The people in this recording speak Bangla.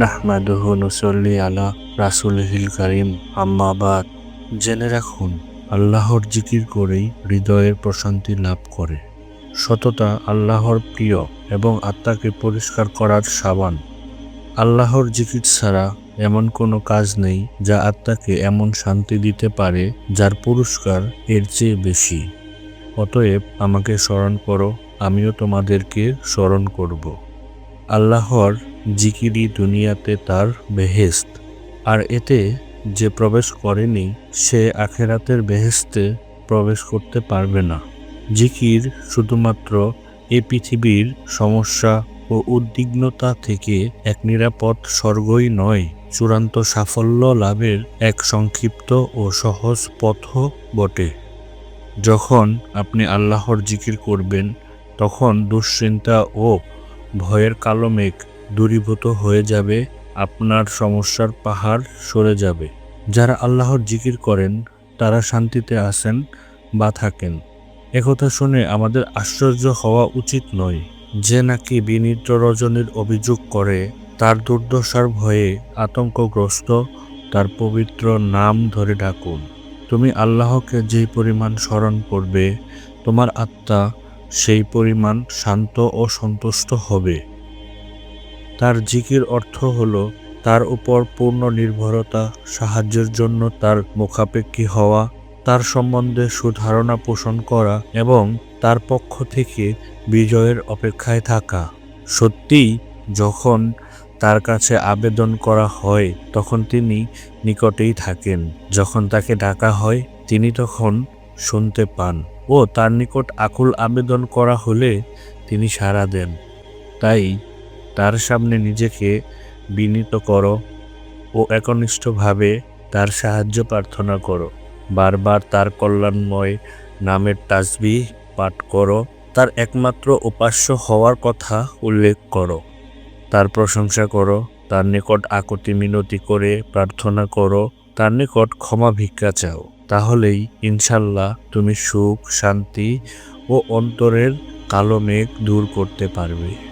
নাহমাদুহু নুসল্লি আলা রাসুলহিল করিম। আম্মাবাদ জেনে রাখুন, আল্লাহর জিকির করেই হৃদয়ের প্রশান্তি লাভ করে। সততা আল্লাহর প্রিয় এবং আত্মাকে পরিষ্কার করার সাবান। আল্লাহর জিকির ছাড়া এমন কোনো কাজ নেই যা আত্মাকে এমন শান্তি দিতে পারে যার পুরস্কার এর চেয়ে বেশি। অতএব আমাকে স্মরণ করো, আমিও তোমাদেরকে স্মরণ করব। আল্লাহর জিকিরি দুনিয়াতে তার বেহেস্ত আর এতে যে প্রবেশ করেনি, সে আখেরাতের বেহেস্তে প্রবেশ করতে পারবে না। জিকির শুধুমাত্র এ পৃথিবীর সমস্যা ও উদ্বিগ্নতা থেকে এক নিরাপদ স্বর্গই নয়, চূড়ান্ত সাফল্য লাভের এক সংক্ষিপ্ত ও সহজ পথ বটে। যখন আপনি আল্লাহর জিকির করবেন, তখন দুশ্চিন্তা ও ভয়ের কালো মেঘ দূরীভূত হয়ে যাবে, আপনার সমস্যার পাহাড় সরে যাবে। যারা আল্লাহর জিকির করেন, তারা শান্তিতে আসেন বা থাকেন। একথা শুনে আমাদের আশ্চর্য হওয়া উচিত নয় যে নাকি বিনীত রজনীর অভিযোগ করে, তার দুর্দশার ভয়ে আতঙ্কগ্রস্ত, তার পবিত্র নাম ধরে ডাকুন। তুমি আল্লাহকে যেই পরিমাণ স্মরণ করবে, তোমার আত্মা সেই পরিমাণ শান্ত ও সন্তুষ্ট হবে। তার জিকির অর্থ হল, তার উপর পূর্ণ নির্ভরতা, সাহায্যের জন্য তার মুখাপেক্ষী হওয়া, তার সম্বন্ধে সুধারণা পোষণ করা এবং তার পক্ষ থেকে বিজয়ের অপেক্ষায় থাকা। সত্যিই যখন তার কাছে আবেদন করা হয়, তখন তিনি নিকটেই থাকেন। যখন তাকে ডাকা হয়, তিনি তখন শুনতে পান। ও তার নিকট আকুল আবেদন করা হলে তিনি সাড়া দেন। তাই তার সামনে নিজেকে বিনীত করো ও একনিষ্ঠভাবে তার সাহায্য প্রার্থনা করো। বারবার তার কল্যাণময় নামের তাসবিহ পাঠ করো। তার একমাত্র উপাস্য হওয়ার কথা উল্লেখ করো। তার প্রশংসা করো। তার নিকট আকুতি মিনতি করে প্রার্থনা করো। তার নিকট ক্ষমা ভিক্ষা চাও। তাহলেই ইনশাল্লাহ তুমি সুখ, শান্তি ও অন্তরের কালো মেঘ দূর করতে পারবে।